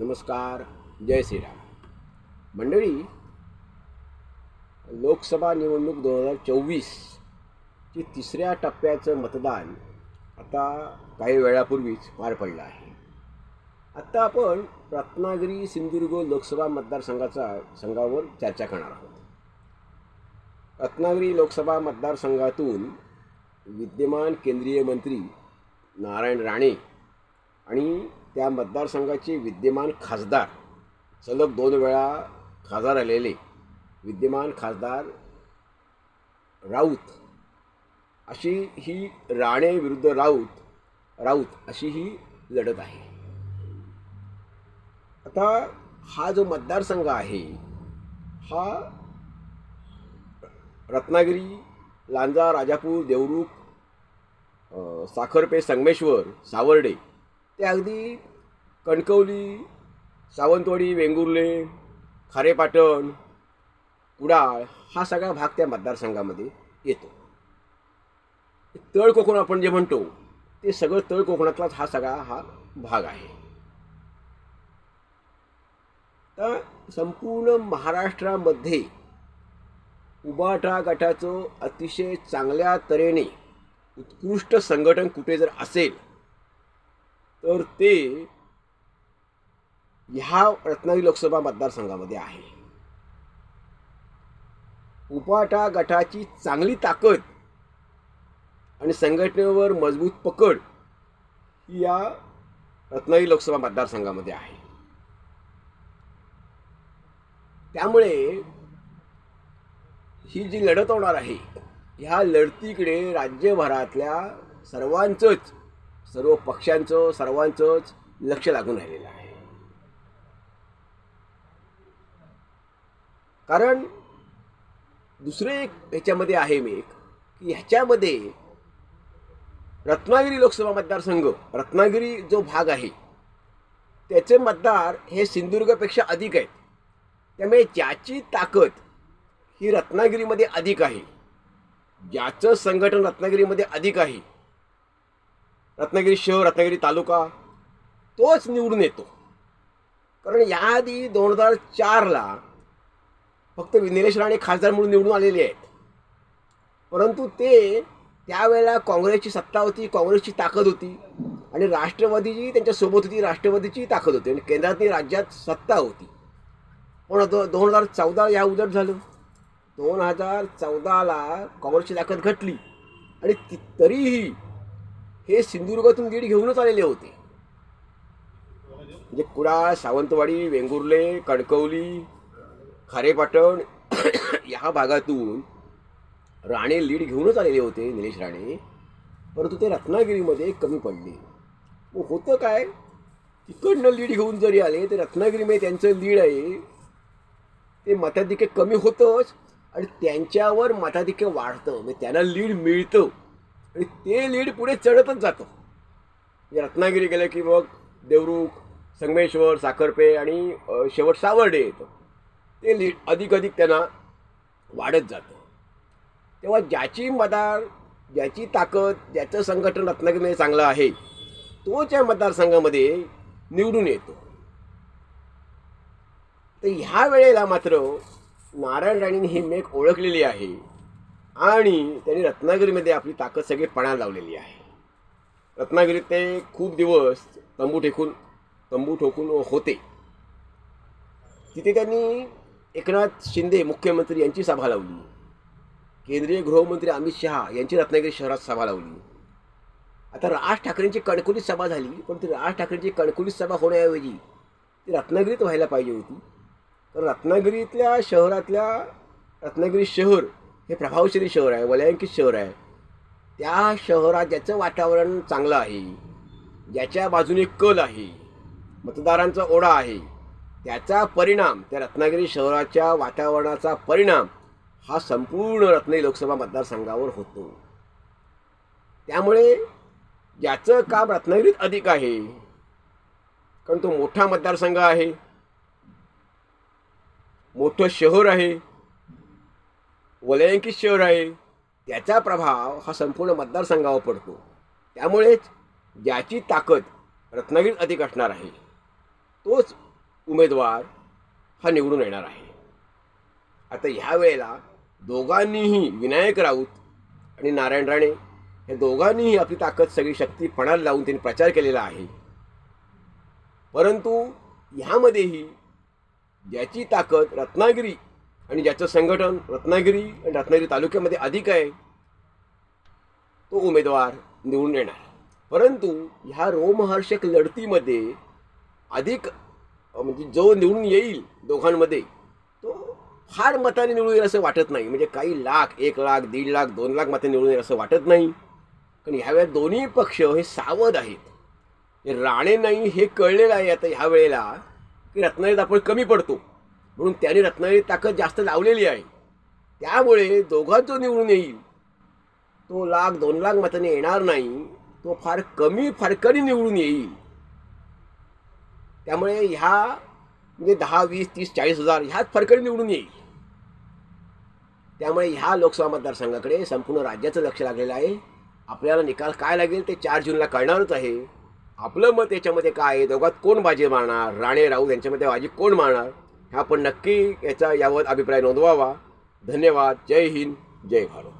नमस्कार जय श्रीराम. मंडळी लोकसभा निवडणूक दोन हजार चोवीसची तिसऱ्या टप्प्याचं मतदान आता काही वेळापूर्वीच पार पडलं आहे. आत्ता आपण रत्नागिरी सिंधुदुर्ग लोकसभा मतदारसंघाचा संघावर चर्चा करणार आहोत. रत्नागिरी लोकसभा मतदारसंघातून विद्यमान केंद्रीय मंत्री नारायण राणे आणि त्या मतदारसंघाचे विद्यमान खासदार सलग दोन वेळा खासदार आलेले विद्यमान खासदार राऊत अशी ही राणे विरुद्ध राऊत राऊत अशी ही लढत आहे. आता हा जो मतदारसंघ आहे हा रत्नागिरी लांजा राजापूर देवरूख साखरपे संगमेश्वर सावर्डे ते अगदी कणकवली सावंतवाडी वेंगुर्ले खारेपाटण कुडाळ हा सगळा भाग त्या मतदारसंघामध्ये येतो. तळ कोकण आपण जे म्हणतो ते सगळं तळ कोकणातलाच हा सगळा हा भाग आहे. तर संपूर्ण महाराष्ट्रामध्ये उबाटा गटाचं अतिशय चांगल्या तऱ्हेने उत्कृष्ट संघटन कुठे जर असेल तर ते ह्या रत्नागिरी लोकसभा मतदारसंघामध्ये आहे. उपाटा गटाची चांगली ताकद आणि संघटनेवर मजबूत पकड ही या रत्नागिरी लोकसभा मतदारसंघामध्ये आहे. त्यामुळे ही जी लढत होणार आहे ह्या लढतीकडे राज्यभरातल्या सर्वांचंच सर्व पक्षांचं सर्वांचंच लक्ष लागून राहिलेलं आहे. कारण दुसरे एक ह्याच्यामध्ये आहे मी एक की ह्याच्यामध्ये रत्नागिरी लोकसभा मतदारसंघ रत्नागिरी जो भाग आहे त्याचे मतदार हे सिंधुदुर्गपेक्षा अधिक आहेत. त्यामुळे ज्याची ताकद ही रत्नागिरीमध्ये अधिक आहे ज्याचं संघटन रत्नागिरीमध्ये अधिक आहे रत्नागिरी शहर रत्नागिरी तालुका तोच निवडून येतो. कारण याआधी दोन हजार चारला फक्त निलेश राणे खासदार म्हणून निवडून आलेले आहेत. परंतु ते त्यावेळेला काँग्रेसची सत्ता होती काँग्रेसची ताकद होती आणि राष्ट्रवादीची त्यांच्यासोबत होती राष्ट्रवादीची ताकद होती आणि केंद्रातली राज्यात सत्ता होती. पण दो दोन हजार चौदा या उलट झालं. दोन हजार चौदाला काँग्रेसची ताकद घटली आणि ती तरीही हे सिंधुदुर्गातून लीड घेऊनच आलेले होते. म्हणजे कुडाळ सावंतवाडी वेंगुर्ले कणकवली खारेपाटण ह्या भागातून राणे लीड घेऊनच आलेले होते निलेश राणे. परंतु ते रत्नागिरीमध्ये कमी पडले. मग होतं काय? तिकडनं लीड घेऊन जरी आले ते रत्नागिरीमध्ये त्यांचं लीड आहे. ते मताधिक्य कमी होतंच आणि त्यांच्यावर मताधिक्य वाढतं. म्हणजे त्यांना लीड मिळतं. आणि ते लीड पुढे चढतच जातं. म्हणजे रत्नागिरी गेलं की मग देवरुख संगमेश्वर साखरपे आणि शेवट सावर्डे येतं. ते लीड अधिक अधिक त्यांना वाढत जातं. तेव्हा ज्याची मदार ज्याची ताकद ज्याचं संघटन रत्नागिरीमध्ये चांगलं आहे तोच या मतदारसंघामध्ये निवडून येतो. तर ह्या वेळेला मात्र नारायण राणेंनी ही मेक ओळखलेली आहे. आणि त्यांनी रत्नागिरीमध्ये आपली ताकद सगळी पणाला लावलेली आहे. रत्नागिरीत ते खूप दिवस तंबू ठेकून तंबू ठोकून होते. तिथे त्यांनी एकनाथ शिंदे मुख्यमंत्री यांची सभा लावली. केंद्रीय गृहमंत्री अमित शहा यांची रत्नागिरी शहरात सभा लावली. आता राज ठाकरेंची कणकुलीत सभा झाली पण ती राज ठाकरेंची कणकुलीत सभा होण्याऐवजी ती रत्नागिरीत व्हायला पाहिजे होती. तर रत्नागिरीतल्या शहरातल्या रत्नागिरी शहर हे प्रभावशाली शहर आहे वलयांकित शहर आहे. त्या शहरात ज्याचं वातावरण चांगलं आहे ज्याच्या बाजूने कल आहे मतदारांचा ओढा आहे त्याचा परिणाम त्या रत्नागिरी शहराच्या वातावरणाचा परिणाम हा संपूर्ण रत्नागिरी लोकसभा मतदारसंघावर होतो. त्यामुळे ज्याचं काम रत्नागिरीत अधिक आहे कारण तो मोठा मतदारसंघ आहे मोठं शहर आहे वलयांकित शहर आहे त्याचा प्रभाव हा संपूर्ण मतदारसंघावर पडतो. त्यामुळेच ज्याची ताकद रत्नागिरीत अधिक असणार आहे तोच उमेदवार हा निवडून येणार आहे. आता ह्या वेळेला दोघांनीही विनायक राऊत आणि नारायण राणे हे दोघांनीही आपली ताकद सगळी शक्ती पणाला लावून त्यांनी प्रचार केलेला आहे. परंतु ह्यामध्येही ज्याची ताकद रत्नागिरी आणि ज्याचं संघटन रत्नागिरी आणि रत्नागिरी तालुक्यामध्ये अधिक आहे तो उमेदवार निवडून येणार. परंतु ह्या रोमहर्षक लढतीमध्ये अधिक म्हणजे जो निवडून येईल दोघांमध्ये तो फार मताने निवडून येईल असं वाटत नाही. म्हणजे काही लाख एक लाख दीड लाख दोन लाख मते निवडून येईल असं वाटत नाही. कारण ह्यावेळेला दोन्ही पक्ष हे सावध आहेत. हे राणे नाही हे कळलेलं आहे आता ह्या वेळेला की रत्नागिरीत आपण कमी पडतो. म्हणून त्याने रत्नागिरी ताकद जास्त लावलेली आहे. त्यामुळे दोघात जो निवडून येईल. तो लाख दोन लाख मताने येणार नाही. तो फार कमी फरकाने निवडून येईल. त्यामुळे ह्या म्हणजे दहा वीस तीस चाळीस हजार ह्याच फरकाने निवडून येईल. त्यामुळे ह्या लोकसभा मतदारसंघाकडे संपूर्ण राज्याचं लक्ष लागलेलं आहे. आपल्याला निकाल काय लागेल ते चार जूनला कळणारच आहे. आपलं मत याच्यामध्ये काय आहे? दोघात कोण बाजी मारणार? राणे राऊत यांच्यामध्ये बाजी कोण मारणार? हा आपण नक्की याचा यावर अभिप्राय नोंदवावा. धन्यवाद. जय हिंद. जय भारत.